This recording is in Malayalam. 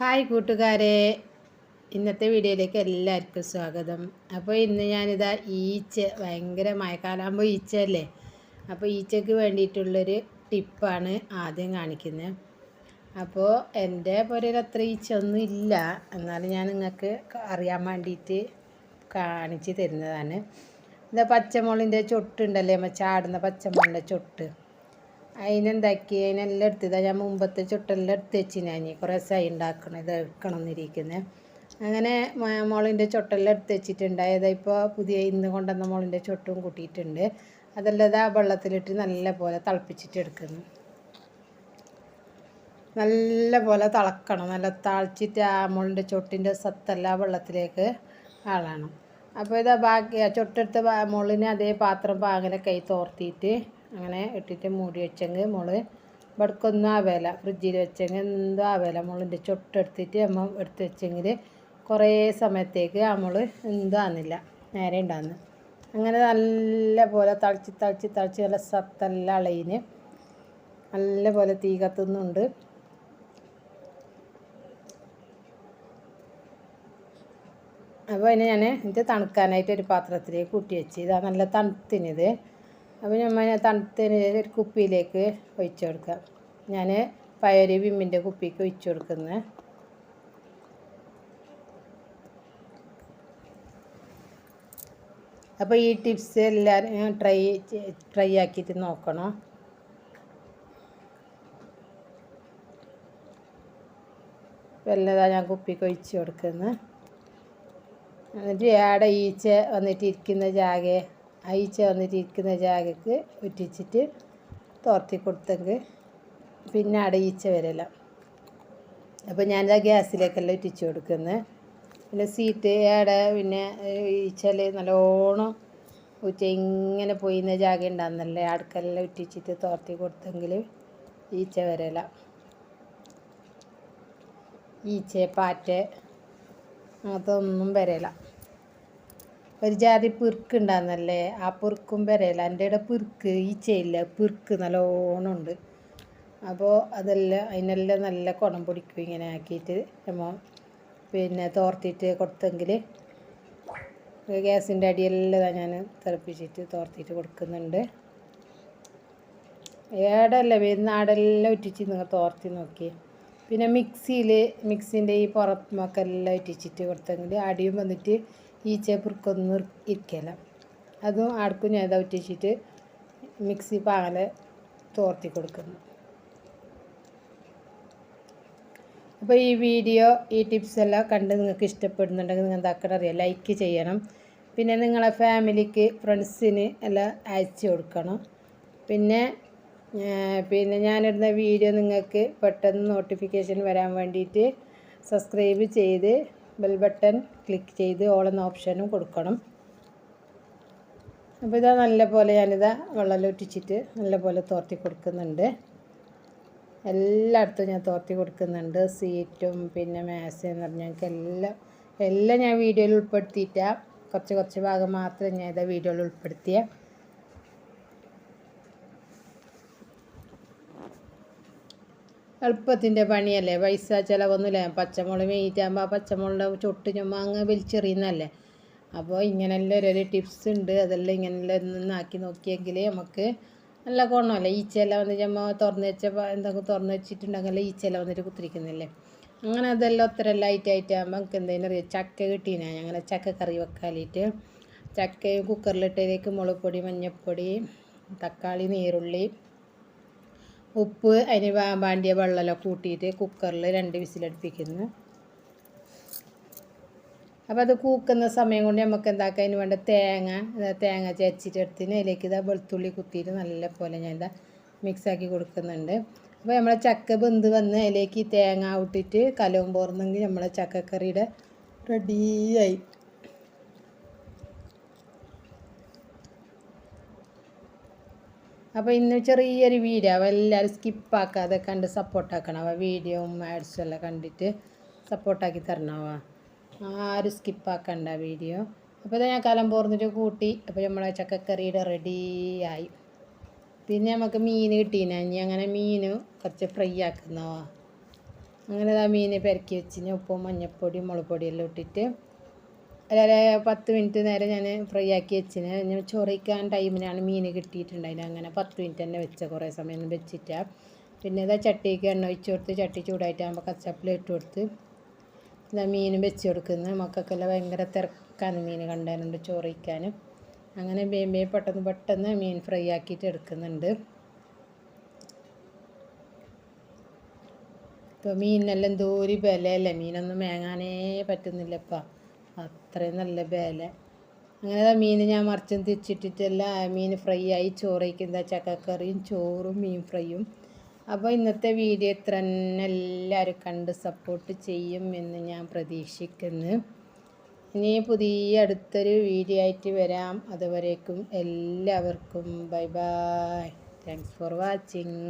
ഹായ് കൂട്ടുകാരെ. ഇന്നത്തെ വീഡിയോയിലേക്ക് എല്ലാവർക്കും സ്വാഗതം. അപ്പോൾ ഇന്ന് ഞാനിതാ ഈച്ച ഭയങ്കര മഴക്കാലാകുമ്പോൾ ഈച്ച അല്ലേ അപ്പോൾ ഈച്ചയ്ക്ക് വേണ്ടിയിട്ടുള്ളൊരു ടിപ്പാണ് ആദ്യം കാണിക്കുന്നത് അപ്പോൾ എന്റെ പുരയിൽ അത്ര ഈച്ച ഒന്നും ഇല്ല. എന്നാലും ഞാൻ നിങ്ങൾക്ക് അറിയാൻ വേണ്ടിയിട്ട് കാണിച്ച് തരുന്നതാണ്. ഇതാ പച്ചമുളകിന്റെ ചൊട്ടുണ്ടല്ലേ? നമ്മൾ ചാടുന്ന പച്ചമുളകിന്റെ ചൊട്ട്. അതിനെന്താക്കി? അതിനെല്ലാം എടുത്തതാണ് ഞാൻ മുമ്പത്തെ ചുട്ടെല്ലാം എടുത്ത് വെച്ച് ഞാൻ കുറേ സൈ ഉണ്ടാക്കണം ഇത് എടുക്കണം അങ്ങനെ മുളിന്റെ ചുട്ടെല്ലാം എടുത്ത് വെച്ചിട്ടുണ്ട് അതായത് ഇപ്പോൾ പുതിയ ഇന്ന് കൊണ്ടുവന്ന മുളിന്റെ ചുട്ടും കൂട്ടിയിട്ടുണ്ട്. അതെല്ലാം ഇതാ വെള്ളത്തിലിട്ട് നല്ല പോലെ തിളപ്പിച്ചിട്ട് എടുക്കുന്നു. നല്ല പോലെ തിളക്കണം. നല്ല തിളച്ചിട്ട് ആ മുളിന്റെ ചുട്ടിന്റെ സത്തെല്ലാം വെള്ളത്തിലേക്ക് ആളണം. അപ്പോൾ ഇതാ ബാക്കി ചുട്ടെടുത്ത മുളിനെ അതേ പാത്രം പാങ്ങനെ കൈ തോർത്തിയിട്ട് അങ്ങനെ ഇട്ടിട്ട് മൂടി വെച്ചെങ്കിൽ മോൾ ഇവിടക്കൊന്നും ആവേല. ഫ്രിഡ്ജിൽ വെച്ചെങ്കിൽ എന്തോ ആവേല. മോളിന്റെ ചൊട്ടെടുത്തിട്ട് നമ്മൾ എടുത്ത് വെച്ചെങ്കിൽ കുറേ സമയത്തേക്ക് മുൾ എന്തും ആകുന്നില്ല നേരെ ഉണ്ടാകുന്നു അങ്ങനെ നല്ല പോലെ തളിച്ച് തളിച്ച് തളിച്ച് നല്ല സത്തെല്ലാം അളയിന് നല്ല പോലെ തീ കത്തുന്നുണ്ട്. അപ്പോൾ അതിന് ഞാൻ ഇത് തണുക്കാനായിട്ട് ഒരു പാത്രത്തിലേക്ക് കൂട്ടി വെച്ച്. ഇതാ നല്ല തണുത്തിനിത്. അപ്പോൾ നമ്മൾ തണുത്തതിന് ഒരു കുപ്പിയിലേക്ക് ഒഴിച്ചു കൊടുക്കാം ഞാൻ പയർ വിമ്മിന്റെ കുപ്പിക്ക് ഒഴിച്ചു കൊടുക്കുന്നത്. അപ്പോൾ ഈ ടിപ്സ് എല്ലാവരും ട്രൈ ട്രൈ ആക്കിയിട്ട് നോക്കണം. വല്ലതാണ് ഞാൻ കുപ്പിക്ക് ഒഴിച്ച് കൊടുക്കുന്നത്. എന്നിട്ട് ആടെ ഈച്ച വന്നിട്ടിരിക്കുന്ന ഇരിക്കുന്ന ജാഗ ഈച്ച ചേർന്നിട്ടിരിക്കുന്ന ജാഗയ്ക്ക് ഉറ്റിച്ചിട്ട് തോർത്തി കൊടുത്തെങ്കിൽ പിന്നെ അവിടെ ഈച്ച അപ്പോൾ ഞാനത് ഗ്യാസിലേക്കെല്ലാം ഉറ്റിച്ച് കൊടുക്കുന്നത് പിന്നെ സീറ്റ് ഏടെ പിന്നെ ഈച്ചൽ നല്ലോണം ഉച്ച ഇങ്ങനെ പോയിന്ന ജാഗ ഉണ്ടാകുന്നല്ലേ അടുക്കലെല്ലാം ഉറ്റിച്ചിട്ട് തോർത്തി കൊടുത്തെങ്കിൽ ഈച്ച വരല. ഈച്ച പാറ്റ അതൊന്നും വരില്ല ഒരു ജാതി പിറുക്ക് ഉണ്ടാകുന്നല്ലേ ആ പിറുക്കും വരയില്ല എന്റെ ഇവിടെ പിറുക്ക് ഈച്ചയില്ല പിറുക്ക് നല്ലോണം ഉണ്ട്. അപ്പോൾ അതെല്ലാം അതിനെല്ലാം നല്ല കുണം പൊടിക്കും ഇങ്ങനെ ആക്കിയിട്ട്. നമ്മൾ പിന്നെ തോർത്തിട്ട് കൊടുത്തെങ്കിൽ ഗ്യാസിന്റെ അടിയെല്ലാം ഞാൻ തിളപ്പിച്ചിട്ട് തോർത്തിട്ട് കൊടുക്കുന്നുണ്ട്. ഏടല്ല വരുന്നാടെല്ലാം ഉറ്റിച്ച് നിങ്ങൾ തോർത്തി നോക്കി. പിന്നെ മിക്സിയിൽ മിക്സിന്റെ ഈ പുറത്തുമൊക്കെ എല്ലാം ഇട്ടിച്ചിട്ട് കൊടുത്തെങ്കിൽ അടിയും വന്നിട്ട് ഈച്ച പുറുക്കൊന്നും ഇരിക്കില്ല അതും ആർക്കും ഞാൻ ഇതാ മിക്സി പാൽ തോർത്തി കൊടുക്കുന്നു. അപ്പോൾ ഈ വീഡിയോ ഈ ടിപ്സ് എല്ലാം കണ്ട് നിങ്ങൾക്ക് ഇഷ്ടപ്പെടുന്നുണ്ടെങ്കിൽ നിങ്ങൾ എന്താക്കണം അറിയാം. ലൈക്ക് ചെയ്യണം. പിന്നെ നിങ്ങളെ ഫാമിലിക്ക് ഫ്രണ്ട്സിന് എല്ലാം അയച്ചു കൊടുക്കണം. പിന്നെ പിന്നെ ഞാനിടുന്ന വീഡിയോ നിങ്ങൾക്ക് പെട്ടെന്ന് നോട്ടിഫിക്കേഷൻ വരാൻ വേണ്ടിയിട്ട് സബ്സ്ക്രൈബ് ചെയ്ത് ബെൽ ബട്ടൺ ക്ലിക്ക് ചെയ്ത് ഓൾ എന്ന ഓപ്ഷനും കൊടുക്കണം. അപ്പോൾ ഇതാ നല്ല പോലെ ഞാനിതാ വെള്ളം ഒറ്റിച്ചിട്ട് നല്ല പോലെ തോർത്തി കൊടുക്കുന്നുണ്ട്. എല്ലായിടത്തും ഞാൻ തോർത്തി കൊടുക്കുന്നുണ്ട്. സീറ്റും പിന്നെ മേസെന്ന് പറഞ്ഞാൽ എല്ലാം എല്ലാം ഞാൻ വീഡിയോയിൽ ഉൾപ്പെടുത്തിയിട്ടാണ് കുറച്ച് കുറച്ച് ഭാഗം മാത്രം ഞാൻ ഇതാ വീഡിയോയിൽ ഉൾപ്പെടുത്തിയ. എളുപ്പത്തിന്റെ പണിയല്ലേ? പൈസ ചിലവൊന്നുമില്ല. പച്ചമുളക് മീറ്റാകുമ്പോൾ ആ പച്ചമുളകിന്റെ ചൊട്ട് ചുമ്മാ അങ്ങ് വലിച്ചെറിയുന്നതല്ലേ? അപ്പോൾ ഇങ്ങനെല്ലാം ഓരോരോ ടിപ്സ് ഉണ്ട്. അതെല്ലാം ഇങ്ങനെല്ലാം ഒന്നാക്കി നോക്കിയെങ്കിൽ നമുക്ക് നല്ല ഗുണമല്ലേ? ഈച്ചയെല്ലാം വന്ന് ചുമ്മാ തുറന്ന് വെച്ച എന്തൊക്കെ തുറന്ന് വെച്ചിട്ടുണ്ടെങ്കിൽ ഈച്ചയെല്ലാം വന്നിട്ട് കുത്തിരിക്കുന്നില്ലേ അങ്ങനെ അതെല്ലാം ഒത്തിരി ലൈറ്റ് ആയിട്ടാകുമ്പോൾ നമുക്ക് എന്തെങ്കിലും അറിയാം? ചക്ക കിട്ടീനാ? അങ്ങനെ ചക്ക കറി വെക്കാനായിട്ട്. ചക്കയും കുക്കറിലിട്ടതിലേക്ക് മുളക് പൊടി മഞ്ഞൾപ്പൊടി തക്കാളി നീരുള്ളി ഉപ്പ് അതിന് വേണ്ടിയ വെള്ളമെല്ലാം കൂട്ടിയിട്ട് കുക്കറിൽ രണ്ട് വിസിലടുപ്പിക്കുന്നു. അപ്പോൾ അത് കൂക്കുന്ന സമയം കൊണ്ട് നമുക്ക് എന്താക്കാം? അതിന് വേണ്ട തേങ്ങ തേങ്ങ ചരച്ചിട്ട് എടുത്തിന് അതിലേക്ക് ഇതാ വെളുത്തുള്ളി കുത്തിയിട്ട് നല്ല പോലെ ഞാൻ ഇതാ മിക്സാക്കി കൊടുക്കുന്നുണ്ട്. അപ്പോൾ നമ്മളെ ചക്ക ബന്ധ് വന്ന് അതിലേക്ക് തേങ്ങ ഇട്ടിട്ട് കലവും പോർന്നെങ്കിൽ നമ്മളെ ചക്കക്കറിയുടെ റെഡിയായി അപ്പോൾ ഇന്ന് ചെറിയൊരു വീഡിയോ എല്ലാവരും സ്കിപ്പാക്കാതെ കണ്ട് സപ്പോർട്ടാക്കണം അവ വീഡിയോയും ആഡ്സും എല്ലാം കണ്ടിട്ട് സപ്പോർട്ടാക്കി തരണവാ ആരും സ്കിപ്പാക്കണ്ട വീഡിയോ അപ്പോൾ ഞാൻ കലം പോർന്നിട്ട് കൂട്ടി. അപ്പോൾ നമ്മളെ ചക്കക്കറിയുടെ റെഡിയായി പിന്നെ നമുക്ക് മീൻ കിട്ടീന. ഇനി അങ്ങനെ മീൻ കുറച്ച് ഫ്രൈ ആക്കുന്നവാ അങ്ങനെ ആ മീൻ പെരക്കി വെച്ചിന് ഉപ്പും മഞ്ഞൾപ്പൊടിയും മുളക് പൊടിയെല്ലാം ഇട്ടിട്ട് അല്ലാതെ പത്ത് മിനിറ്റ് നേരം ഞാൻ ഫ്രൈ ആക്കി വെച്ചിന്. ഞാൻ ചൊറിക്കാൻ ടൈമിനാണ് മീൻ കിട്ടിയിട്ടുണ്ടായിന് അങ്ങനെ പത്ത് മിനിറ്റ് തന്നെ വെച്ച കുറേ സമയം വെച്ചിട്ടാ പിന്നെ ഇതാ ചട്ടിക്ക് എണ്ണ ഒഴിച്ച് കൊടുത്ത് ചട്ടി ചൂടായിട്ടാകുമ്പോൾ കച്ചപ്പിൽ ഇട്ട് കൊടുത്ത് ഇതാ മീൻ വെച്ച് കൊടുക്കുന്നത് മക്കൾക്കെല്ലാം ഭയങ്കര തിരക്കാണ് മീൻ കണ്ടാനുണ്ട് ചോറിക്കാനും അങ്ങനെ ബേബേ പെട്ടെന്ന് പെട്ടെന്ന് മീൻ ഫ്രൈ ആക്കിയിട്ട് എടുക്കുന്നുണ്ട്. ഇപ്പോൾ മീനിനെല്ലാം ദൂരി വിലയല്ലേ? മീനൊന്നും മേങ്ങാനേ പറ്റുന്നില്ലപ്പാ അത്രയും നല്ല വേല അങ്ങനെ മീൻ ഞാൻ മറിച്ചും തിരിച്ചിട്ടിട്ടല്ല മീൻ ഫ്രൈ ആയി ചോറയ്ക്കുന്ന ചക്കക്കറിയും ചോറും മീൻ ഫ്രൈയും അപ്പോൾ ഇന്നത്തെ വീഡിയോ ഇത്ര തന്നെ. എല്ലാവരും കണ്ട് സപ്പോർട്ട് ചെയ്യും എന്ന് ഞാൻ പ്രതീക്ഷിക്കുന്നു. ഇനി പുതിയ അടുത്തൊരു വീഡിയോ ആയിട്ട് വരാം. അതുവരേക്കും എല്ലാവർക്കും bye bye. Thanks for watching